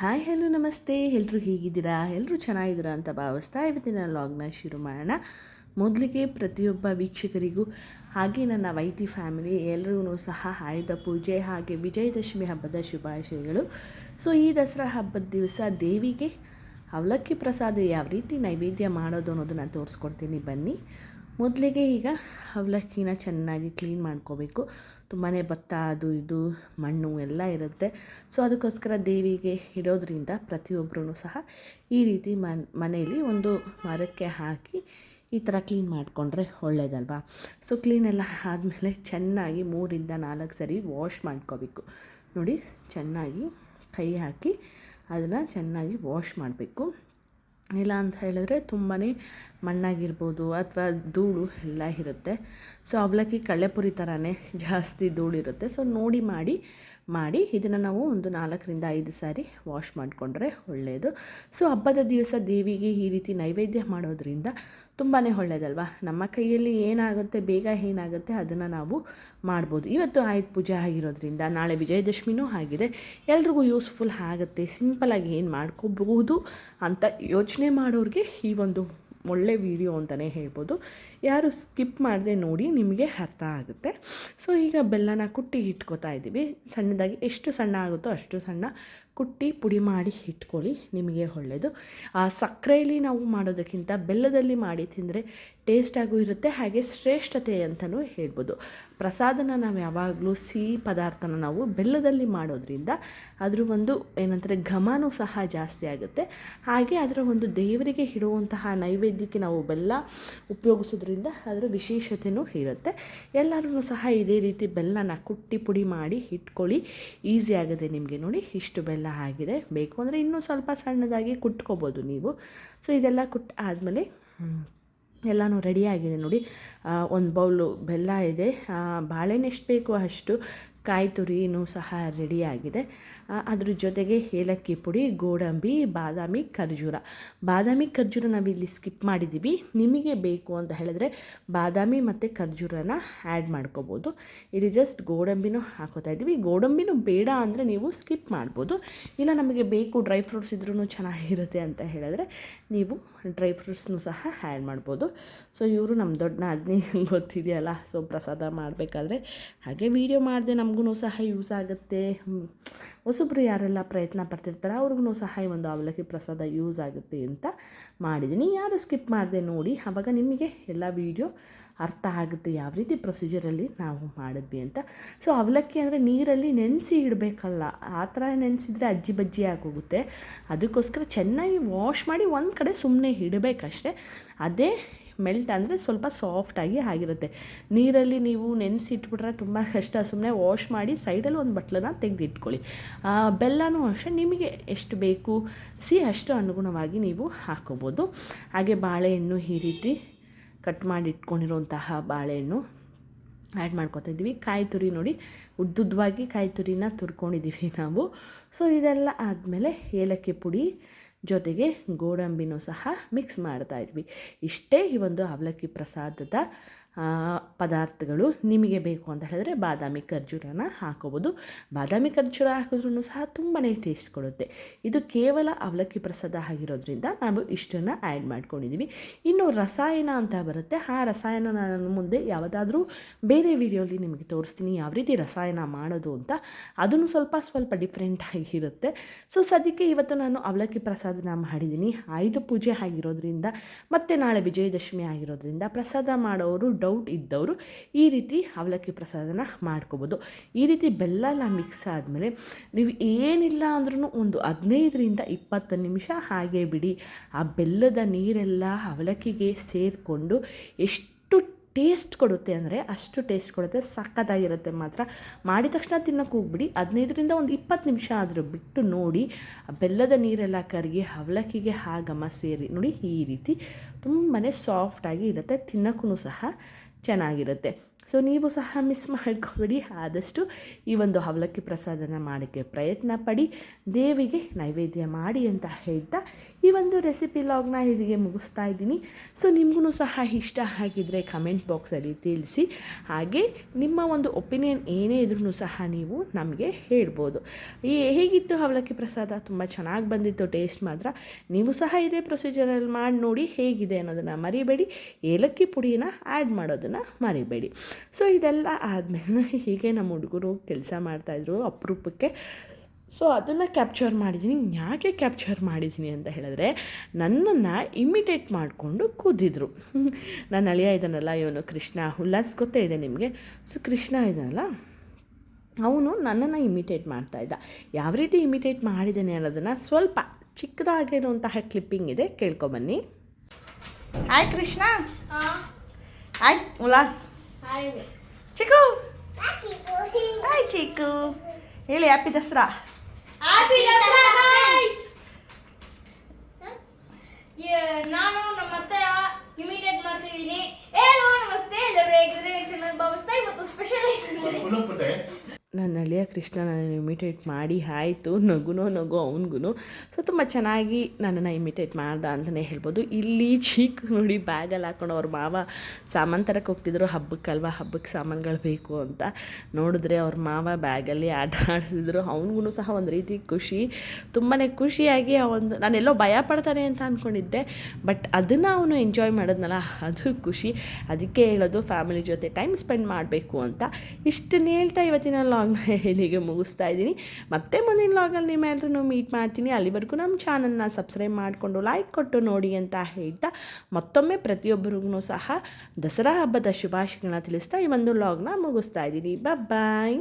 Hi, hello, ನಮಸ್ತೆ. ಎಲ್ಲರೂ ಹೀಗಿದ್ದೀರಾ? ಎಲ್ಲರೂ ಚೆನ್ನಾಗಿದ್ದೀರಾ ಅಂತ ಭಾವಿಸ್ತಾ ಇವತ್ತಿನ ಲಾಗ್ನ ಶುರು ಮಾಡೋಣ. ಮೊದಲಿಗೆ ಪ್ರತಿಯೊಬ್ಬ ವೀಕ್ಷಕರಿಗೂ, ಹಾಗೆ ನನ್ನ ವೈಟಿ ಫ್ಯಾಮಿಲಿ ಎಲ್ಲರಿಗೂ ಸಹ ಆಯುಧ ಪೂಜೆ ಹಾಗೆ ವಿಜಯದಶಮಿ ಹಬ್ಬದ ಶುಭಾಶಯಗಳು. ಸೊ, ಈ ದಸರಾ ಹಬ್ಬದ ದಿವಸ ದೇವಿಗೆ ಅವಲಕ್ಕಿ ಪ್ರಸಾದ ಯಾವ ರೀತಿ ನೈವೇದ್ಯ ಮಾಡೋದು ಅನ್ನೋದನ್ನು ತೋರಿಸ್ಕೊಡ್ತೀನಿ. ಬನ್ನಿ. ಮೊದಲಿಗೆ ಈಗ ಅವಲಕ್ಕಿನ ಚೆನ್ನಾಗಿ ಕ್ಲೀನ್ ಮಾಡ್ಕೋಬೇಕು. ತುಂಬಾ ಭತ್ತ, ಅದು ಇದು, ಮಣ್ಣು ಎಲ್ಲ ಇರುತ್ತೆ. ಸೊ ಅದಕ್ಕೋಸ್ಕರ ದೇವಿಗೆ ಇಡೋದ್ರಿಂದ ಪ್ರತಿಯೊಬ್ಬರೂ ಸಹ ಈ ರೀತಿ ಮನ್, ಮನೆಯಲ್ಲಿ ಒಂದು ಮರಕ್ಕೆ ಹಾಕಿ ಈ ಥರ ಕ್ಲೀನ್ ಮಾಡಿಕೊಂಡ್ರೆ ಒಳ್ಳೇದಲ್ವಾ? ಸೊ ಕ್ಲೀನ್ ಎಲ್ಲ ಆದಮೇಲೆ ಚೆನ್ನಾಗಿ ಮೂರಿಂದ ನಾಲ್ಕು ಸರಿ ವಾಶ್ ಮಾಡ್ಕೋಬೇಕು. ನೋಡಿ, ಚೆನ್ನಾಗಿ ಕೈ ಹಾಕಿ ಅದನ್ನು ಚೆನ್ನಾಗಿ ವಾಶ್ ಮಾಡಬೇಕು. ಇಲ್ಲ ಅಂತ ಹೇಳಿದ್ರೆ ತುಂಬಾ ಮಣ್ಣಾಗಿರ್ಬೋದು ಅಥವಾ ಧೂಳು ಎಲ್ಲ ಇರುತ್ತೆ. ಸೊ ಅವಲಕ್ಕಿ ಕಳೆಪುರಿ ಥರನೇ ಜಾಸ್ತಿ ಧೂಳಿರುತ್ತೆ. ಸೊ ನೋಡಿ ಮಾಡಿ ಮಾಡಿ ಇದನ್ನು ನಾವು ಒಂದು ನಾಲ್ಕರಿಂದ ಐದು ಸಾರಿ ವಾಶ್ ಮಾಡಿಕೊಂಡ್ರೆ ಒಳ್ಳೆಯದು ಸೊ ಹಬ್ಬದ ದಿವಸ ದೇವಿಗೆ ಈ ರೀತಿ ನೈವೇದ್ಯ ಮಾಡೋದ್ರಿಂದ ತುಂಬಾ ಒಳ್ಳೆಯದಲ್ವಾ ನಮ್ಮ ಕೈಯಲ್ಲಿ ಏನಾಗುತ್ತೆ, ಬೇಗ ಏನಾಗುತ್ತೆ ಅದನ್ನು ನಾವು ಮಾಡ್ಬೋದು. ಇವತ್ತು ಆಯುಧ ಪೂಜೆ ಆಗಿರೋದ್ರಿಂದ, ನಾಳೆ ವಿಜಯದಶಮಿನೂ ಆಗಿದೆ. ಎಲ್ರಿಗೂ ಯೂಸ್ಫುಲ್ ಆಗುತ್ತೆ ಸಿಂಪಲಾಗಿ ಏನು ಮಾಡ್ಕೋಬಹುದು ಅಂತ ಯೋಚನೆ ಮಾಡೋರಿಗೆ ಈ ಒಂದು ಒಳ್ಳೆ ವಿಡಿಯೋ ಅಂತಲೇ ಹೇಳ್ಬೋದು. ಯಾರು ಸ್ಕಿಪ್ ಮಾಡದೆ ನೋಡಿ ನಿಮಗೆ ಅರ್ಥ ಆಗುತ್ತೆ. ಸೊ, ಈಗ ಬೆಲ್ಲನ ಕುಟ್ಟಿ ಇಟ್ಕೋತಾ ಇದ್ದೀವಿ. ಸಣ್ಣದಾಗಿ ಎಷ್ಟು ಸಣ್ಣ ಆಗುತ್ತೋ ಅಷ್ಟು ಸಣ್ಣ ಕುಟ್ಟಿ ಪುಡಿ ಮಾಡಿ ಇಟ್ಕೊಳ್ಳಿ ನಿಮಗೆ ಒಳ್ಳೆಯದು ಆ ಸಕ್ಕರೆಯಲ್ಲಿ ನಾವು ಮಾಡೋದಕ್ಕಿಂತ ಬೆಲ್ಲದಲ್ಲಿ ಮಾಡಿ ತಿಂದರೆ ಟೇಸ್ಟಾಗೂ ಇರುತ್ತೆ, ಹಾಗೆ ಶ್ರೇಷ್ಠತೆ ಅಂತಲೂ ಹೇಳ್ಬೋದು. ಪ್ರಸಾದನ ನಾವು ಯಾವಾಗಲೂ ಸಿಹಿ ಪದಾರ್ಥನ ನಾವು ಬೆಲ್ಲದಲ್ಲಿ ಮಾಡೋದ್ರಿಂದ ಅದರ ಒಂದು ಏನಂತಾರೆ, ಘಮನೂ ಸಹ ಜಾಸ್ತಿ ಆಗುತ್ತೆ. ಹಾಗೆ ಅದರ ಒಂದು ದೇವರಿಗೆ ಇಡುವಂತಹ ನೈವೇದ್ಯಕ್ಕೆ ನಾವು ಬೆಲ್ಲ ಉಪಯೋಗಿಸೋದ್ರಿಂದ ಅದರ ವಿಶೇಷತೆಯೂ ಇರುತ್ತೆ. ಎಲ್ಲರೂ ಸಹ ಇದೇ ರೀತಿ ಬೆಲ್ಲನ ಕುಟ್ಟಿ ಪುಡಿ ಮಾಡಿ ಇಟ್ಕೊಳ್ಳಿ ಈಸಿ ಆಗುತ್ತೆ ನಿಮಗೆ ನೋಡಿ, ಇಷ್ಟು ಬೆಲ್ಲ. ಆಗಿದೆ. ಬೇಕು ಅಂದರೆ ಇನ್ನೂ ಸ್ವಲ್ಪ ಸಣ್ಣದಾಗಿ ಕುಟ್ಕೋಬೋದು ನೀವು. ಸೊ ಇದೆಲ್ಲ ಕುಟ್ ಆದಮೇಲೆ ಎಲ್ಲನೂ ರೆಡಿಯಾಗಿದೆ ನೋಡಿ. ಒಂದು ಬೌಲು ಬೆಲ್ಲ ಇದೆ. ಬಾಳೆಹಣ್ಣು ಎಷ್ಟು ಬೇಕು ಅಷ್ಟು. ಕಾಯಿ ತುರಿನೂ ಸಹ ರೆಡಿಯಾಗಿದೆ. ಅದ್ರ ಜೊತೆಗೆ ಏಲಕ್ಕಿ ಪುಡಿ, ಗೋಡಂಬಿ, ಬಾದಾಮಿ, ಖರ್ಜೂರ. ಬಾದಾಮಿ, ಖರ್ಜೂರ ನಾವಿಲ್ಲಿ ಸ್ಕಿಪ್ ಮಾಡಿದ್ದೀವಿ ನಿಮಗೆ ಬೇಕು ಅಂತ ಹೇಳಿದ್ರೆ ಬಾದಾಮಿ ಮತ್ತು ಖರ್ಜೂರನ ಆ್ಯಡ್ ಮಾಡ್ಕೋಬೋದು. ಇಲ್ಲಿ ಜಸ್ಟ್ ಗೋಡಂಬಿನೂ ಹಾಕೋತಾ ಇದ್ದೀವಿ. ಗೋಡಂಬಿನೂ ಬೇಡ ಅಂದರೆ ನೀವು ಸ್ಕಿಪ್ ಮಾಡ್ಬೋದು. ಇಲ್ಲ ನಮಗೆ ಬೇಕು ಡ್ರೈ ಫ್ರೂಟ್ಸ್ ಇದ್ರೂ ಚೆನ್ನಾಗಿರುತ್ತೆ ಅಂತ ಹೇಳಿದ್ರೆ ನೀವು ಡ್ರೈ ಫ್ರೂಟ್ಸ್ನೂ ಸಹ ಆ್ಯಡ್ ಮಾಡ್ಬೋದು. ಸೊ ಇವರು ನಮ್ಮ ದೊಡ್ಡ ನಾದಿನಿ ಗೊತ್ತಿದೆಯಲ್ಲ? ಸೊ ಪ್ರಸಾದ ಮಾಡಬೇಕಾದ್ರೆ ಹಾಗೆ ವೀಡಿಯೋ ಮಾಡಿದೆ ನಮಗೂ ಸಹ ಯೂಸ್ ಆಗುತ್ತೆ. ಹೊಸಬ್ರು ಯಾರೆಲ್ಲ ಪ್ರಯತ್ನ ಪಡ್ತಿರ್ತಾರೆ ಅವ್ರಿಗೂ ಸಹ ಒಂದು ಅವಲಕ್ಕಿ ಪ್ರಸಾದ ಯೂಸ್ ಆಗುತ್ತೆ ಅಂತ ಮಾಡಿದ್ದೀನಿ. ಯಾರು ಸ್ಕಿಪ್ ಮಾಡಿದೆ ನೋಡಿ ಆವಾಗ ನಿಮಗೆ ಎಲ್ಲ ವೀಡಿಯೋ ಅರ್ಥ ಆಗುತ್ತೆ ಯಾವ ರೀತಿ ಪ್ರೊಸೀಜರಲ್ಲಿ ನಾವು ಮಾಡಿದ್ವಿ ಅಂತ. ಸೊ ಅವಲಕ್ಕಿ ಅಂದರೆ ನೀರಲ್ಲಿ ನೆನೆಸಿ ಇಡಬೇಕಲ್ಲ, ಆ ಥರ ನೆನೆಸಿದ್ರೆ ಅಜ್ಜಿ ಬಜ್ಜಿ ಆಗೋಗುತ್ತೆ. ಅದಕ್ಕೋಸ್ಕರ ಚೆನ್ನಾಗಿ ವಾಶ್ ಮಾಡಿ ಒಂದು ಕಡೆ ಸುಮ್ಮನೆ ಇಡಬೇಕಷ್ಟೇ. ಅದೇ ಮೆಲ್ಟ್ ಅಂದರೆ ಸ್ವಲ್ಪ ಸಾಫ್ಟಾಗಿ ಆಗಿರುತ್ತೆ. ನೀರಲ್ಲಿ ನೀವು ನೆನೆಸಿ ಇಟ್ಬಿಟ್ರೆ ತುಂಬ ಕಷ್ಟ. ಸುಮ್ಮನೆ ವಾಶ್ ಮಾಡಿ ಸೈಡಲ್ಲಿ ಒಂದು ಬಟ್ಲನ್ನ ತೆಗೆದಿಟ್ಕೊಳ್ಳಿ. ಬೆಲ್ಲನೂ ಅಷ್ಟೇ ನಿಮಗೆ ಎಷ್ಟು ಬೇಕು, ಸಿ ಅಷ್ಟು ಅನುಗುಣವಾಗಿ ನೀವು ಹಾಕೋಬೋದು. ಹಾಗೆ ಬಾಳೆಹಣ್ಣು ಈ ರೀತಿ ಕಟ್ ಮಾಡಿ ಇಟ್ಕೊಂಡಿರುವಂತಹ ಬಾಳೆಹಣ್ಣು ಆ್ಯಡ್ ಮಾಡ್ಕೊತಾ ಇದ್ದೀವಿ. ಕಾಯಿ ತುರಿ ನೋಡಿ ಉದ್ದುದ್ದವಾಗಿ ಕಾಯಿ ತುರಿನ ತುರ್ಕೊಂಡಿದ್ದೀವಿ ನಾವು. ಸೊ ಇದೆಲ್ಲ ಆದಮೇಲೆ ಏಲಕ್ಕಿ ಪುಡಿ ಜೊತೆಗೆ ಗೋಡಂಬಿನೂ ಸಹ ಮಿಕ್ಸ್ ಮಾಡ್ತಾಯಿದ್ವಿ ಇಷ್ಟೇ ಈ ಒಂದು ಅವಲಕ್ಕಿ ಪ್ರಸಾದದ ಪದಾರ್ಥಗಳು ನಿಮಗೆ ಬೇಕು ಅಂತ ಹೇಳಿದ್ರೆ ಬಾದಾಮಿ ಖರ್ಜೂರನ ಹಾಕೋಬೋದು. ಬಾದಾಮಿ ಖರ್ಜೂರ ಹಾಕಿದ್ರೂ ಸಹ ತುಂಬಾ ಟೇಸ್ಟ್ ಕೊಡುತ್ತೆ. ಇದು ಕೇವಲ ಅವಲಕ್ಕಿ ಪ್ರಸಾದ ಆಗಿರೋದ್ರಿಂದ ನಾವು ಇಷ್ಟನ್ನು ಆ್ಯಡ್ ಮಾಡ್ಕೊಂಡಿದ್ದೀವಿ ಇನ್ನು ರಸಾಯನ ಅಂತ ಬರುತ್ತೆ. ಆ ರಸಾಯನ ನಾನು ಮುಂದೆ ಯಾವುದಾದ್ರೂ ಬೇರೆ ವಿಡಿಯೋಲಿ ನಿಮಗೆ ತೋರಿಸ್ತೀನಿ ಯಾವ ರೀತಿ ರಸಾಯನ ಮಾಡೋದು ಅಂತ. ಅದನ್ನು ಸ್ವಲ್ಪ ಸ್ವಲ್ಪ ಡಿಫ್ರೆಂಟ್ ಆಗಿರುತ್ತೆ. ಸೊ ಸದ್ಯಕ್ಕೆ ಇವತ್ತು ನಾನು ಅವಲಕ್ಕಿ ಪ್ರಸಾದನ ಮಾಡಿದ್ದೀನಿ ಆಯುಧ ಪೂಜೆ ಆಗಿರೋದ್ರಿಂದ ಮತ್ತು ನಾಳೆ ವಿಜಯದಶಮಿ ಆಗಿರೋದ್ರಿಂದ ಪ್ರಸಾದ ಮಾಡೋರು ಡೌಟ್ ಇದ್ದವರು ಈ ರೀತಿ ಅವಲಕ್ಕಿ ಪ್ರಸಾದನ ಮಾಡ್ಕೋಬೋದು. ಈ ರೀತಿ ಬೆಲ್ಲ ಎಲ್ಲ ಮಿಕ್ಸ್ ಆದಮೇಲೆ ನೀವು ಏನಿಲ್ಲ ಅಂದ್ರೂ ಒಂದು ಹದಿನೈದರಿಂದ ಇಪ್ಪತ್ತು ನಿಮಿಷ ಹಾಗೆ ಬಿಡಿ. ಆ ಬೆಲ್ಲದ ನೀರೆಲ್ಲ ಅವಲಕ್ಕಿಗೆ ಸೇರಿಕೊಂಡು ಎಷ್ಟು ಟೇಸ್ಟ್ ಕೊಡುತ್ತೆ ಅಂದರೆ ಅಷ್ಟು ಟೇಸ್ಟ್ ಕೊಡುತ್ತೆ ಸಕ್ಕತ್ತಾಗಿರುತ್ತೆ ಮಾತ್ರ. ಮಾಡಿದ ತಕ್ಷಣ ತಿನ್ನೋಕೆ ಹೋಗ್ಬಿಡಿ. ಹದಿನೈದರಿಂದ ಒಂದು ಇಪ್ಪತ್ತು ನಿಮಿಷ ಆದರೂ ಬಿಟ್ಟು ನೋಡಿ, ಬೆಲ್ಲದ ನೀರೆಲ್ಲ ಕರಗಿ ಅವಲಕ್ಕಿಗೆ ಆ ಘಮ ಸೇರಿ ನೋಡಿ ಈ ರೀತಿ ತುಂಬಾ ಸಾಫ್ಟಾಗಿ ಇರುತ್ತೆ ತಿನ್ನೋಕ್ಕೂ ಸಹ ಚೆನ್ನಾಗಿರುತ್ತೆ. ಸೊ ನೀವು ಸಹ ಮಿಸ್ ಮಾಡ್ಕೋಬೇಡಿ ಆದಷ್ಟು ಈ ಒಂದು ಅವಲಕ್ಕಿ ಪ್ರಸಾದನ ಮಾಡೋಕ್ಕೆ ಪ್ರಯತ್ನ ಪಡಿ. ದೇವಿಗೆ ನೈವೇದ್ಯ ಮಾಡಿ ಅಂತ ಹೇಳ್ತಾ ಈ ಒಂದು ರೆಸಿಪಿ ಲಾಗ್ನ ಇಲ್ಲಿಗೆ ಮುಗಿಸ್ತಾ ಇದ್ದೀನಿ. ಸೊ ನಿಮಗೂ ಸಹ ಇಷ್ಟ ಆಗಿದ್ದರೆ ಕಮೆಂಟ್ ಬಾಕ್ಸಲ್ಲಿ ತಿಳಿಸಿ. ಹಾಗೆ ನಿಮ್ಮ ಒಂದು ಒಪಿನಿಯನ್ ಏನೇ ಇದ್ರೂ ಸಹ ನೀವು ನಮಗೆ ಹೇಳ್ಬೋದು. ಈ ಹೇಗಿತ್ತು ಅವಲಕ್ಕಿ ಪ್ರಸಾದ? ತುಂಬ ಚೆನ್ನಾಗಿ ಬಂದಿತ್ತು ಟೇಸ್ಟ್ ಮಾತ್ರ. ನೀವು ಸಹ ಇದೇ ಪ್ರೊಸೀಜರಲ್ಲಿ ಮಾಡಿ ನೋಡಿ ಹೇಗಿದೆ ಅನ್ನೋದನ್ನು ಮರಿಬೇಡಿ. ಏಲಕ್ಕಿ ಪುಡಿನ ಆ್ಯಡ್ ಮಾಡೋದನ್ನು ಮರಿಬೇಡಿ. ಸೊ ಇದೆಲ್ಲ ಆದಮೇಲೆ ಹೀಗೆ ನಮ್ಮ ಹುಡುಗರು ಕೆಲಸ ಮಾಡ್ತಾಯಿದ್ರು ಅಪರೂಪಕ್ಕೆ. ಸೊ ಅದನ್ನು ಕ್ಯಾಪ್ಚರ್ ಮಾಡಿದ್ದೀನಿ ಯಾಕೆ ಕ್ಯಾಪ್ಚರ್ ಮಾಡಿದ್ದೀನಿ ಅಂತ ಹೇಳಿದ್ರೆ ನನ್ನನ್ನು ಇಮಿಟೇಟ್ ಮಾಡಿಕೊಂಡು ಕೂದಿದ್ರು. ನಾನು ಅಳಿಯ ಇದ್ದಾನಲ್ಲ ಇವನು ಕೃಷ್ಣ ಉಲ್ಲಾಸ್ ಗೊತ್ತೇ ಇದೆ ನಿಮಗೆ? ಸೊ ಕೃಷ್ಣ ಇದ್ದಾನಲ್ಲ ಅವನು ನನ್ನನ್ನು ಇಮಿಟೇಟ್ ಮಾಡ್ತಾ ಇದ್ದ ಯಾವ ರೀತಿ ಇಮಿಟೇಟ್ ಮಾಡಿದ್ದೇನೆ ಅನ್ನೋದನ್ನು ಸ್ವಲ್ಪ ಚಿಕ್ಕದಾಗಿರುವಂತಹ ಕ್ಲಿಪ್ಪಿಂಗ್ ಇದೆ ಕೇಳ್ಕೊಬನ್ನಿ hi Krishna. Hi Ullas. Chikku. Hi Chikku. ಹೇಳಿ happy Dasara. Happy Dasara guys ನಾನು ನಮ್ಮ ಅತ್ತೆ ಇಮಿಟೇಟ್ ಮಾಡ್ತಿದ್ದೀನಿ ಏ ನಮಸ್ತೆ. ಎಲ್ಲರೂ ಹೇಗಿದ್ರೆ ಚೆನ್ನಾಗಿ ಭಾವಿಸ್ತಾ ಇವತ್ತು ಸ್ಪೆಷಲ್ ನನ್ನ ಅಳಿಯ ಕೃಷ್ಣ ನನ್ನನ್ನು ಇಮಿಟೇಟ್ ಮಾಡಿ, ಆಯಿತು, ನಗುನೋ, ನಗು ಅವನಿಗೂ ಸೊ ತುಂಬ ಚೆನ್ನಾಗಿ ನನ್ನನ್ನು ಇಮಿಟೇಟ್ ಮಾಡ್ದ ಅಂತಲೇ ಹೇಳ್ಬೋದು. ಇಲ್ಲಿ ಚೀಕ್ ನೋಡಿ, ಬ್ಯಾಗಲ್ಲಿ ಹಾಕೊಂಡು ಅವ್ರ ಮಾವ ಸಾಮಾನು ತರಕ್ಕೆ ಹೋಗ್ತಿದ್ರು, ಹಬ್ಬಕ್ಕಲ್ವ ಹಬ್ಬಕ್ಕೆ ಸಾಮಾನುಗಳು ಬೇಕು ಅಂತ. ನೋಡಿದ್ರೆ ಅವ್ರ ಮಾವ ಬ್ಯಾಗಲ್ಲಿ ಆಟ ಆಡ್ತಿದ್ರು ಅವನಿಗೂ ಸಹ ಒಂದು ರೀತಿ ಖುಷಿ. ತುಂಬಾ ಖುಷಿಯಾಗಿ ಆ ಒಂದು, ನಾನೆಲ್ಲೋ ಭಯ ಪಡ್ತಾನೆ ಅಂತ ಅಂದ್ಕೊಂಡಿದ್ದೆ ಬಟ್ ಅದನ್ನು ಅವನು ಎಂಜಾಯ್ ಮಾಡೋದ್ನಲ್ಲ, ಅದು ಖುಷಿ. ಅದಕ್ಕೆ ಹೇಳೋದು ಫ್ಯಾಮಿಲಿ ಜೊತೆ ಟೈಮ್ ಸ್ಪೆಂಡ್ ಮಾಡಬೇಕು ಅಂತ. ಇಷ್ಟು ಹೇಳ್ತಾ ಇವತ್ತಿನ ಲಾಗ್ನ ಇಲ್ಲಿಗೆ ಮುಗಿಸ್ತಾ ಇದ್ದೀನಿ. ಮತ್ತೆ ಮುಂದಿನ ಲಾಗಲ್ಲಿ ನಿಮ್ಮೆಲ್ಲರೂ ಮೀಟ್ ಮಾಡ್ತೀನಿ. ಅಲ್ಲಿವರೆಗೂ ನಮ್ಮ ಚಾನಲ್ನ ಸಬ್ಸ್ಕ್ರೈಬ್ ಮಾಡಿಕೊಂಡು ಲೈಕ್ ಕೊಟ್ಟು ನೋಡಿ ಅಂತ ಹೇಳ್ತಾ ಮತ್ತೊಮ್ಮೆ ಪ್ರತಿಯೊಬ್ಬರಿಗೂ ಸಹ ದಸರಾ ಹಬ್ಬದ ಶುಭಾಶಯಗಳನ್ನ ತಿಳಿಸ್ತಾ ಈ ಒಂದು ಲಾಗ್ನ ಮುಗಿಸ್ತಾ ಇದ್ದೀನಿ. ಬಾಯ್